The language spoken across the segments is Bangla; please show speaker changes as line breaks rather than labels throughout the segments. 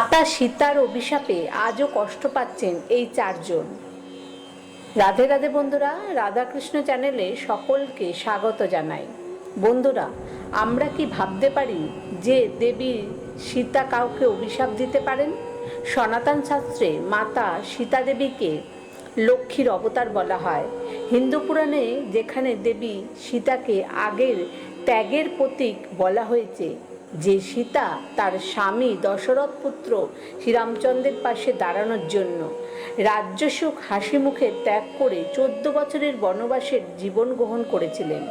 মাতা সীতার অভিশাপে আজও কষ্ট পাচ্ছেন এই চারজন। রাধে রাধে বন্ধুরা, রাধাকৃষ্ণ চ্যানেলে সকলকে স্বাগত জানাই। বন্ধুরা, আমরা কি ভাবতে পারি যে দেবী সীতা কাউকে অভিশাপ দিতে পারেন? সনাতন শাস্ত্রে মাতা সীতা দেবীকে লক্ষ্মীর অবতার বলা হয়। হিন্দু পুরাণে যেখানে দেবী সীতাকে আগের ত্যাগের প্রতীক বলা হয়েছে যে সীতা তার স্বামী দশরথ পুত্র শ্রীরামচন্দ্রের পাশে দাঁড়ানোর জন্য। রাজ্যসুখ হাসি মুখে ত্যাগ করে চোদ্দ বছরের বনবাসের জীবন গ্রহণ করেছিলেন।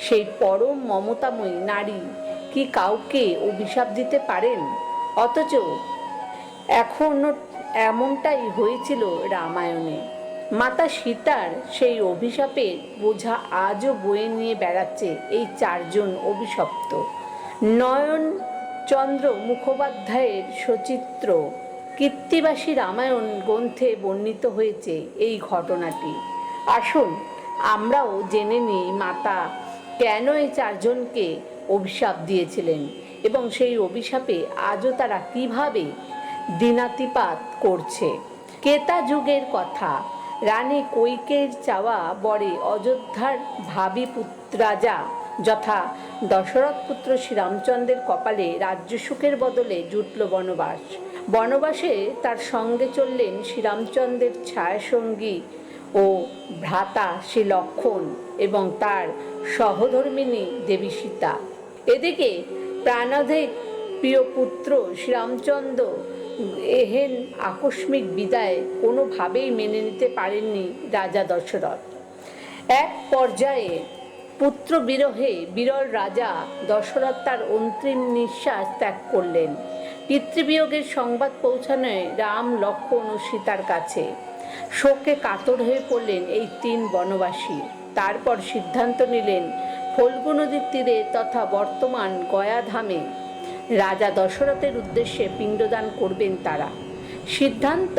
সেই পরম মমতাময়ী নারী কি কাউকে অভিশাপ দিতে পারেন? অথচ এখনও এমনটাই হয়েছিল রামায়ণে। মাতা সীতার সেই অভিশাপের বোঝা আজও বয়ে নিয়ে বেড়াচ্ছে এই চারজন অভিশপ্ত। নয়ন চন্দ্র মুখোপাধ্যায়ের সচিত্র কীর্তিবাসী রামায়ণ গ্রন্থে বর্ণিত হয়েছে এই ঘটনাটি। আসুন, আমরাও জেনে নিই মাতা কেন এই চারজনকে অভিশাপ দিয়েছিলেন এবং সেই অভিশাপে আজও তারা কীভাবে দিনাতিপাত করছে। কেতা যুগের কথা, রানী কৈকের চাওয়া বরে অযোধ্যার ভাবি রাজা যথা দশরথ পুত্র শ্রীরামচন্দ্রের কপালে রাজ্য সুখের বদলে জুটল বনবাস। বনবাসে তার সঙ্গে চললেন শ্রীরামচন্দ্রের ছায়াসঙ্গী ও ভ্রাতা শ্রী লক্ষণ এবং তার সহধর্মিনী দেবী সীতা। এদিকে প্রাণাধিক প্রিয় পুত্র শ্রীরামচন্দ্র এহেন আকস্মিক বিদায় কোনোভাবেই মেনে নিতে পারেননি রাজা দশরথ। এক পর্যায়ে পুত্র বিরহে বিরল রাজা দশরথ তার অন্তিম নিঃশ্বাস ত্যাগ করলেন। পিতৃবিয়োগের সংবাদ পৌঁছানোয় রাম লক্ষ্মণ ও সীতার কাছে। শোকে কাতর হয়ে পড়লেন এই তিন বনবাসী। তারপর সিদ্ধান্ত নিলেন, ফল্গু নদীর তীরে তথা বর্তমান গয়াধামে রাজা দশরথের উদ্দেশ্যে পিণ্ডদান করবেন তারা। সিদ্ধান্ত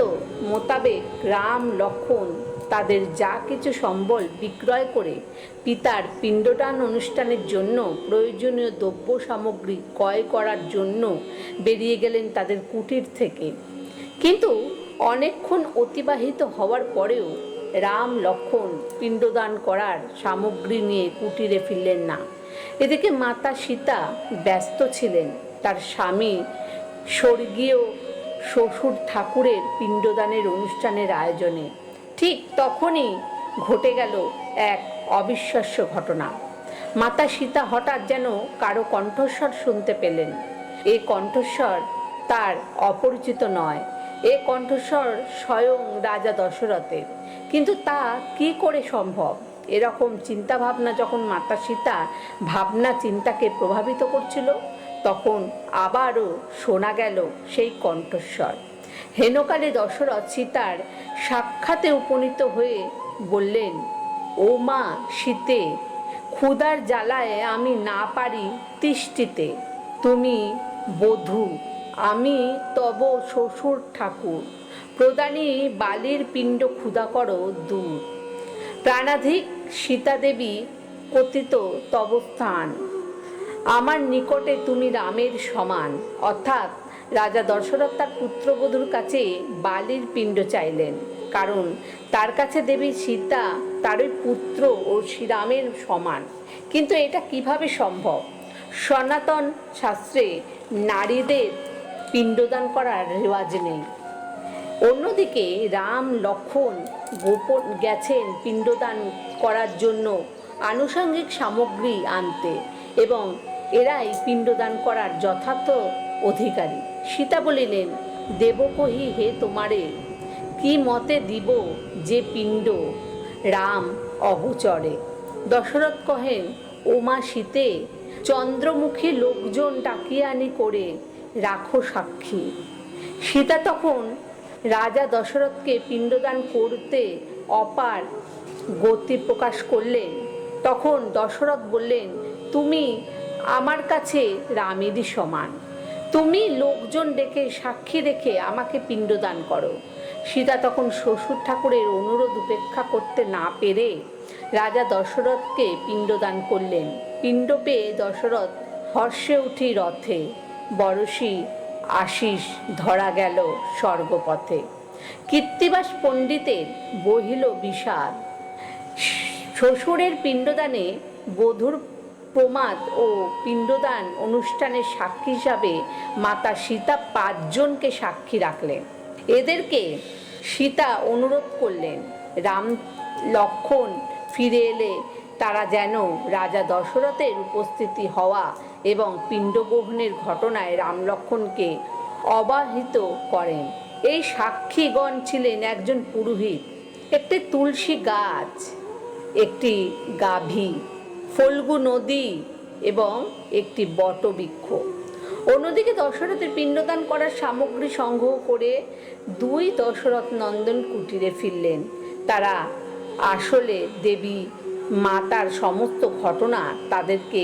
মোতাবেক রাম লক্ষণ তাদের যা কিছু সম্বল বিক্রয় করে পিতার পিণ্ডদান অনুষ্ঠানের জন্য প্রয়োজনীয় দ্রব্য সামগ্রী ক্রয় করার জন্য বেরিয়ে গেলেন তাদের কুটির থেকে। কিন্তু অনেকক্ষণ অতিবাহিত হওয়ার পরেও রাম লক্ষণ পিণ্ডদান করার সামগ্রী নিয়ে কুটিরে ফিরলেন না। এদিকে মাতা সীতা ব্যস্ত ছিলেন। তার স্বামী স্বর্গীয় শ্বশুর ঠাকুরের পিণ্ডদানের অনুষ্ঠানের আয়োজনে। ঠিক তখনই ঘটে গেল এক অবিশ্বাস্য ঘটনা। মাতা সীতা হঠাৎ যেন কারও কণ্ঠস্বর শুনতে পেলেন। এ কণ্ঠস্বর তার অপরিচিত নয়। এ কণ্ঠস্বর স্বয়ং রাজা দশরথের। কিন্তু তা কি করে সম্ভব? এরকম চিন্তাভাবনা যখন মাতা সীতা ভাবনা চিন্তাকে প্রভাবিত করছিল, তখন আবারও শোনা গেল সেই কণ্ঠস্বর। হেনকালে দশরথ সীতার সাক্ষাতে উপনীত হয়ে বললেন, ও মা শীতে ক্ষুদার জ্বালায় আমি না পারি তিষ্ঠিতে। তুমি বধূ, আমি তব শ্বশুর ঠাকুর। প্রদানী বালির পিণ্ড ক্ষুদা করো দূর। প্রাণাধিক সীতাদেবী কথিত তব স্থান। আমার নিকটে তুমি রামের সমান। অর্থাৎ রাজা দশরথ তার পুত্রবধূর কাছে বালির পিণ্ড চাইলেন। কারণ তার কাছে দেবী সীতা তারই পুত্র ও শ্রীরামের সমান। কিন্তু এটা কীভাবে সম্ভব? সনাতন শাস্ত্রে নারীদের পিণ্ডদান করার রেওয়াজ নেই। অন্যদিকে রাম লক্ষণ গোপন গেছেন পিণ্ডদান করার জন্য আনুষঙ্গিক সামগ্রী আনতে এবং এরাই পিণ্ডদান করার যথার্থ অধিকারী। সীতা বলিলেন, দেব কহি, হে তোমারে, কি মতে দিব যে পিণ্ড? রাম অগোচরে দশরথ কহেন, ওমা শীতে চন্দ্রমুখী লোকজন ডাকিয়ে আনি করে রাখো সাক্ষী। সীতা তখন রাজা দশরথকে পিণ্ডদান করতে অপার গতি প্রকাশ করলেন। তখন দশরথ বললেন, তুমি আমার কাছে রামেরই সমান। তুমি লোকজন ডেকে, সাক্ষী রেখে আমাকে পিণ্ডদান করো। সীতা তখন শ্বশুর ঠাকুরের অনুরোধ উপেক্ষা করতে না পেরে রাজা দশরথকে পিণ্ডদান করলেন। পিণ্ড পেয়ে দশরথ হর্ষে উঠি রথে। বরশি আশিস ধরা গেল স্বর্গপথে। কীর্তিবাস পণ্ডিতের বহিল বিষাদ। শ্বশুরের পিণ্ডদানে বধূর প্রমাদ ও পিণ্ডদান অনুষ্ঠানের সাক্ষী হিসাবে মাতা সীতা পাঁচজনকে সাক্ষী রাখলেন। এদেরকে সীতা অনুরোধ করলেন, রাম লক্ষণ ফিরে এলে তারা যেন রাজা দশরথের উপস্থিতি হওয়া এবং পিণ্ডগ্রহণের ঘটনায় রাম লক্ষণকে অবাহিত করেন। এই সাক্ষীগণ ছিলেন একজন পুরোহিত, একটি তুলসী গাছ, একটি গাভী। ফল্গু নদী এবং একটি বটবৃক্ষ। অন্যদিকে দশরথের পিণ্ডদান করার সামগ্রী সংগ্রহ করে দুই দশরথ নন্দন কুটিরে ফিরলেন। তারা আসলে দেবী মাতার সমস্ত ঘটনা তাদেরকে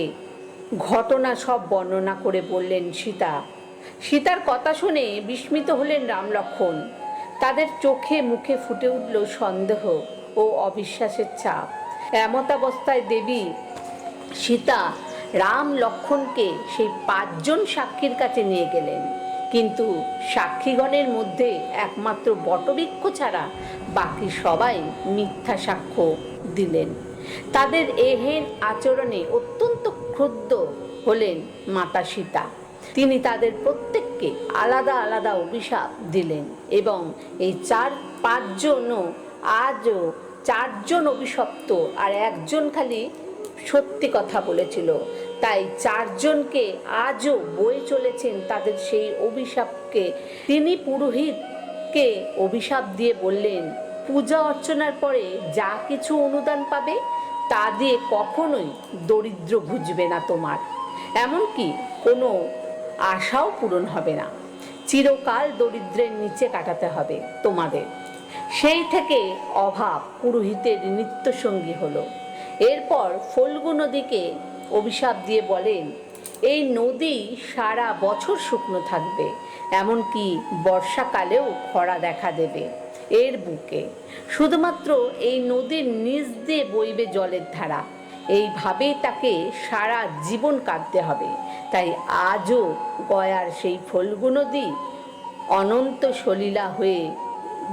ঘটনা সব বর্ণনা করে বললেন সীতা। সীতার কথা শুনে বিস্মিত হলেন রাম লক্ষণ তাদের চোখে মুখে ফুটে উঠল সন্দেহ ও অবিশ্বাসের ছাপ। এমতাবস্থায় দেবী সীতা রাম লক্ষণকে সেই পাঁচজন সাক্ষীর কাছে নিয়ে গেলেন। কিন্তু সাক্ষীগণের মধ্যে একমাত্র বটবৃক্ষ ছাড়া বাকি সবাই মিথ্যা সাক্ষ্য দিলেন। তাদের এহেন আচরণে অত্যন্ত ক্রুদ্ধ হলেন মাতা সীতা। তিনি তাদের প্রত্যেককে আলাদা আলাদা অভিশাপ দিলেন এবং এই চার, পাঁচজনও আজও চারজন অভিশপ্ত আর একজন খালি সত্যি কথা বলেছিল। তাই চারজনকে আজও বয়ে চলেছেন তাদের সেই অভিশাপকে। তিনি পুরোহিতকে অভিশাপ দিয়ে বললেন, পূজা অর্চনার পরে যা কিছু অনুদান পাবে, তা দিয়ে কখনোই দরিদ্র ঘুজবে না তোমার। এমনকি কোনো আশাও পূরণ হবে না। চিরকাল দরিদ্রের নিচে কাটাতে হবে তোমাদের। সেই থেকে অভাব পুরোহিতের নিত্যসঙ্গী হলো। এরপর ফল্গু নদীকে অভিশাপ দিয়ে বলেন, এই নদী সারা বছর শুকনো থাকবে, এমনকি বর্ষাকালেও খরা দেখা দেবে এর বুকে। শুধুমাত্র এই নদীর নিচ দিয়ে বইবে জলের ধারা। এইভাবেই তাকে সারা জীবন কাটতে হবে। তাই আজও গয়ার সেই ফল্গু নদী অনন্ত সলীলা হয়ে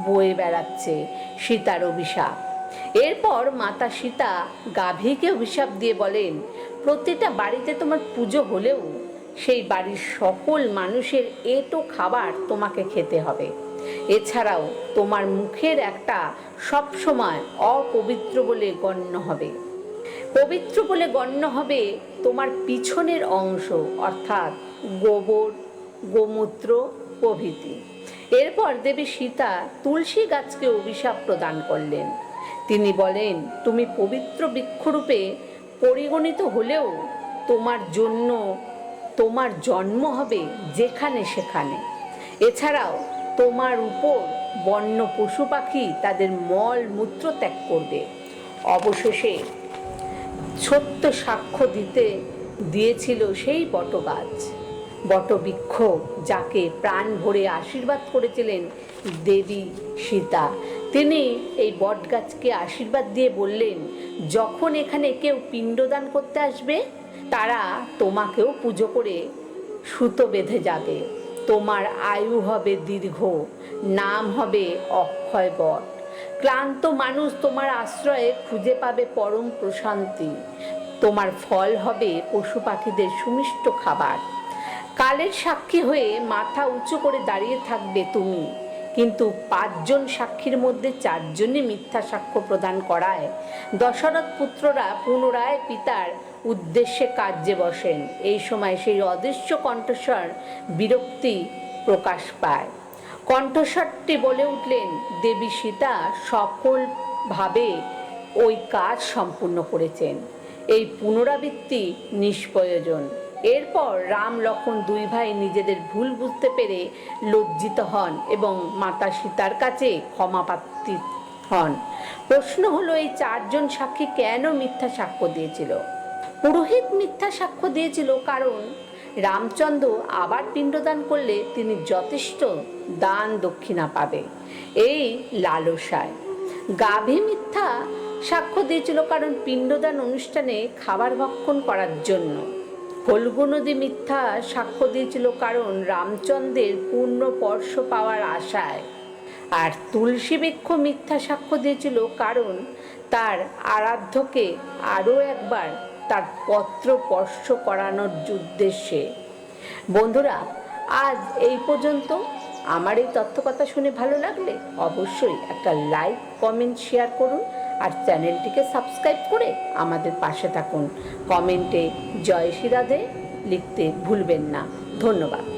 বয়ে বেড়াচ্ছে সীতার অভিশাপ। এরপর মাতা সীতা গাভীকে অভিশাপ দিয়ে বলেন প্রতিটা বাড়িতে তোমার পুজো হলেও সেই বাড়ির সকল মানুষের এটো খাবার তোমাকে খেতে হবে। এছাড়াও তোমার মুখের একটা সবসময় অপবিত্র বলে গণ্য হবে। পবিত্র বলে গণ্য হবে তোমার পিছনের অংশ, অর্থাৎ গোবর, গোমূত্র প্রভৃতি। এরপর দেবী সীতা তুলসী গাছকে অভিশাপ প্রদান করলেন। তিনি বলেন, তুমি পবিত্র বৃক্ষরূপে পরিগণিত হলেও তোমার জন্য, তোমার জন্ম হবে যেখানে সেখানে। এছাড়াও তোমার উপর বন্য পশু পাখি তাদের মল মূত্র ত্যাগ করবে। অবশেষে সত্য সাক্ষ্য দিতে দিয়েছিল সেই বটগাছ। বটবৃক্ষ যাকে প্রাণ ভরে আশীর্বাদ করেছিলেন দেবী সীতা। তিনি এই বটগাছকে আশীর্বাদ দিয়ে বললেন, যখন এখানে কেউ পিণ্ডদান করতে আসবে, তারা তোমাকেও পুজো করে সুতো বেঁধে যাবে। তোমার আয়ু হবে দীর্ঘ, নাম হবে অক্ষয় বট। ক্লান্ত মানুষ তোমার আশ্রয়ে খুঁজে পাবে পরম প্রশান্তি। তোমার ফল হবে পশু পাখিদের সুমিষ্ট খাবার। কালের সাক্ষী হয়ে মাথা উঁচু করে দাঁড়িয়ে থাকবে তুমি। কিন্তু পাঁচজন সাক্ষীর মধ্যে চারজনই মিথ্যা সাক্ষ্য প্রদান করায়। দশরথ পুত্ররা পুনরায় পিতার উদ্দেশ্যে কার্যে বসেন। এই সময় সেই অদৃশ্য কণ্ঠস্বর বিরক্তি প্রকাশ পায়। কণ্ঠস্বরটি বলে উঠলেন, দেবী সীতা সফলভাবে ওই কাজ সম্পূর্ণ করেছেন। এই পুনরাবৃত্তি নিষ্প্রয়োজন। এরপর রাম লক্ষণ দুই ভাই নিজেদের ভুল বুঝতে পেরে লজ্জিত হন এবং মাতা সীতার কাছে ক্ষমাপ্রার্থী হন। প্রশ্ন হলো, এই চারজন সাক্ষী কেন মিথ্যা সাক্ষ্য দিয়েছিল? পুরোহিত মিথ্যা সাক্ষ্য দিয়েছিল কারণ রামচন্দ্র আবার পিণ্ডদান করলে তিনি যথেষ্ট দান দক্ষিণা পাবে। এই লালসায়। গাভী মিথ্যা সাক্ষ্য দিয়েছিল কারণ পিণ্ডদান অনুষ্ঠানে খাবার ভক্ষণ করার জন্য। ফল্গু নদী মিথ্যা সাক্ষ্য দিয়েছিল কারণ রামচন্দ্রের পূর্ণ স্পর্শ পাওয়ার আশায়। আর তুলসী বৃক্ষ মিথ্যা সাক্ষ্য দিয়েছিল কারণ তার আরাধ্যকে আরও একবার তার পত্র স্পর্শ করানোর উদ্দেশ্যে। বন্ধুরা, আজ এই পর্যন্ত। আমার এই তথ্য কথা শুনে ভালো লাগলে অবশ্যই একটা লাইক, কমেন্ট, শেয়ার করুন। আর চ্যানেলটিকে সাবস্ক্রাইব করে আমাদের পাশে থাকুন। কমেন্টে জয় শ্রী রাধে, লিখতে ভুলবেন না। ধন্যবাদ।